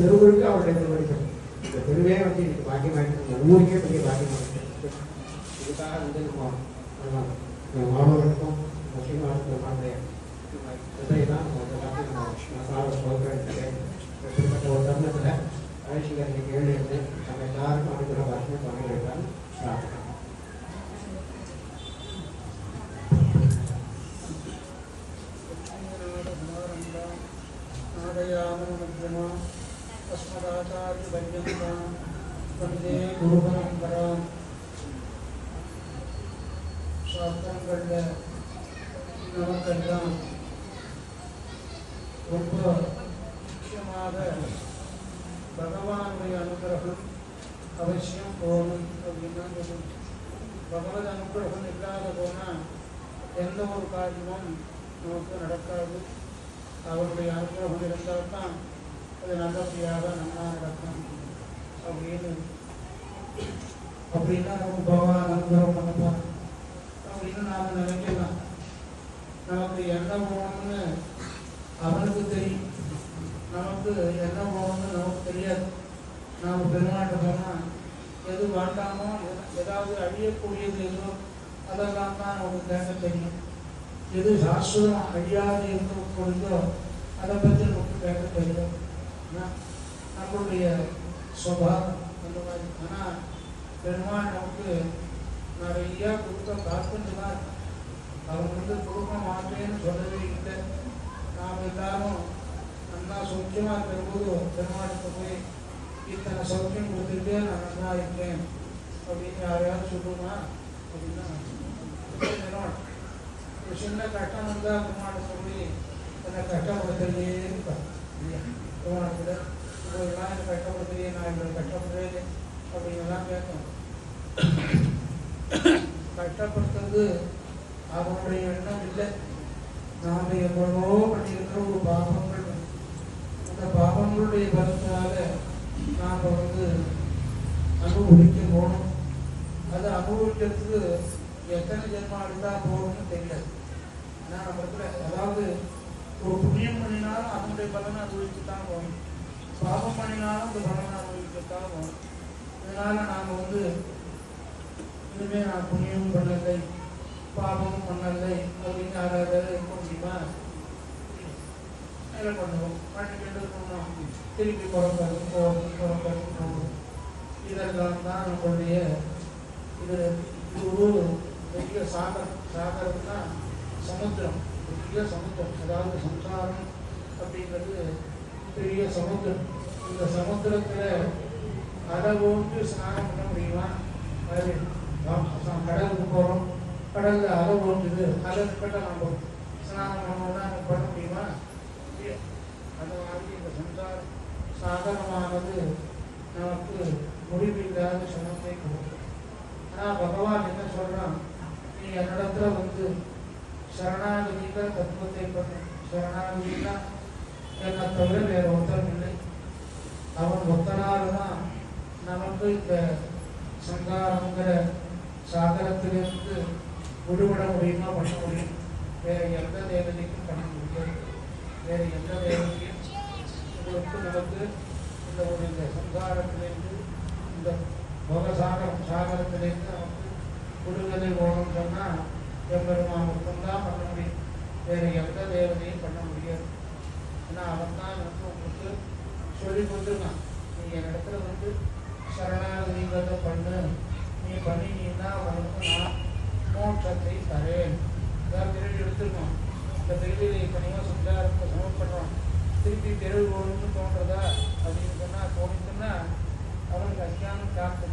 தெருவுக்கு அவருடைய திருவடிகள் இந்த தெருவே வந்து இன்னைக்கு பாக்கியமாயிட்டு இந்த ஊருக்கே பெரிய பாக்கியமாயிட்டு இதுக்காக வந்து நம்ம மாணவர்களுக்கும் முக்கியமாக நம்மளுடைய இதையெல்லாம் குறிப்பிட்ட ஒரு தருணத்தில் அழைச்சிகள் இன்னைக்கு எழுந்து நம்ம எல்லாருக்கும் அனுகிற வாக்கியம் பகிர்கிறான் பிரார்த்தனை ஆதயாம மத்தியமா अस्मदाचार्यपर्यन्तां वन्दे गुरुपरम्परां சாஸ்திரங்களில் நமக்கெல்லாம் ரொம்ப முக்கியமாக பகவானுடைய அனுகிரகம் அவசியம் போகணும் அப்படின்னு தான் சொல்லணும் பகவத் அனுகிரகம் இல்லாத போனால் எந்த ஒரு காரியமும் நமக்கு நடக்காது அவருடைய அனுகிரகம் இருந்தால் தான் அது நல்லபடியாக நல்லா நடக்கும். அப்படின்னு. அப்படின்னா நம்ம பகவான் அனுகிரகம் பண்ணலாம் அப்படின்னு நாம் நினைக்கலாம் நமக்கு என்ன போகணும்னு அவனுக்கு தெரியும். நமக்கு என்ன போகணும்னு நமக்கு தெரியாது. நாம் பெருமாட்ட போனால் எது வேண்டாமோ ஏதாவது அழியக்கூடியது எதுவோ அதெல்லாம் தான் நமக்கு கேட்க தெரியும். எது சாஸ்வதம் அழியாது இருக்கக்கூடியதோ அதை பற்றி நமக்கு கேட்க தெரியும் ஆனா, நம்மளுடைய சுபாவம் அந்த மாதிரி ஆனால் பெருமாள் நமக்கு நிறைய கொடுக்க காத்துட்டு தான் இருக்கு. அவர் வந்து கொடுக்க மாட்டேன்னு சொல்லவே இல்லை நாம் எல்லாரும் நல்லா சௌக்கியமாக இருக்கிறபோது பெருமாளுக்கு போய் இத்தனை சௌக்கியம் கொடுத்துட்டு நான் நல்லா இருக்கேன் அப்படின்னு யாரையாவது சொல்லுமா அப்படின்னா பெருமாள் ஒரு சின்ன கஷ்டம் வந்தால் பெருமாளை சொல்லி என்னை கஷ்டப்படுத்துறதே இருப்பார் இல்லையா பெருமாளத்தில் இப்போதெல்லாம் என்னை நான் இவ்வளோ கஷ்டப்படுறேன் அப்படின்லாம் கேட்கணும். கஷ்டப்படுத்துறது அவனுடைய எண்ணம் இல்லை. நாம் எவ்வளவோ பண்ணியிருக்கிற ஒரு பாவங்கள். அந்த பாவங்களுடைய பலத்தினால நாம் வந்து அனுபவிக்க போகணும் அது அனுபவிக்கிறதுக்கு எத்தனை ஜென்மம் எடுத்தா போகணும்னு தெரியாது ஆனால் நம்ம அதாவது ஒரு புண்ணியம் பண்ணினாலும் அதனுடைய பலனை அனுபவிக்கத்தான் வரும் பாபம் பண்ணினாலும் அந்த பலனை அனுபவிக்கத்தான் வரும் இதனால நாம் வந்து இனிமே நான் புண்ணியமும் பண்ணலை பாபமும் பண்ணலை அப்படின்னு யாராவது இருக்க முடியுமா? என்ன பண்ணுவோம். பண்ணிக்கிட்டு இருக்கணும் திருப்பி பிறக்கிறது போகும் பிறக்கிறது போகும் இதெல்லாம் தான் நம்மளுடைய இது இது ஒரு பெரிய சாகரம். தான் சமுத்திரம். பெரிய சமுத்திரம் அதாவது சம்சாரம் அப்படிங்கிறது பெரிய சமுத்திரம். இந்த சமுத்திரத்தில் அலை ஓட்டு ஸ்நானம் பண்ண முடியுமா? அது நாம் கடலுக்கு போகிறோம் கடலில் அலை ஓட்டுது அலை நம்ம ஸ்நானம் பண்ணோம்னா பண்ண முடியுமா? அந்த மாதிரி இந்த சம்சாரம் சாதகமானது நமக்கு முடிவில்லாத சமத்தை கொடுக்கும். ஆனால் பகவான் என்ன சொல்கிறான் நீ என்னிடத்துல வந்து சரணாகதிங்கிற தத்துவத்தை பற்றி சரணாகதினா என்னை தவிர வேற ஒருத்தரும் இல்லை அவன் ஒத்தனால தான் நமக்கு இந்த சங்காரங்கிற சாகரத்திலிருந்து விடுபட முடியுமா பண்ண முடியும் வேற எந்த தேவதைக்கும் பண்ண முடியாது வேற எந்த தேவதையும் உங்களுக்கு நமக்கு இந்த ஒரு இந்த சங்காரத்திலிருந்து இந்த போகசாகரம் சாகரத்திலிருந்து நமக்கு விடுதலை போகணும்னு சொன்னால் எம்பெருமான் மட்டும்தான் பண்ண முடியும். வேறு எந்த தேவதையும் பண்ண முடியாது. ஏன்னா அவன் தான் எனக்கு உங்களுக்கு சொல்லி கொடுத்துருக்கான். நீ என் இடத்துல வந்து சரணாகதிங்கிறத பண்ணு. நீ பண்ணினீன்னா உனக்கு நான் மோட்சத்தை தரேன். அதான் திருடி எடுத்துருக்கோம் இந்த திருடியில் இத்தனையோ சம்சாரத்தை சமர்ப்பண்றோம் திருப்பி தெருவு ஓடுன்னு தோன்றதா அப்படின்னு சொன்னால் தோணுச்சுன்னா அவனுக்கு அஜ்ஞானம் காத்து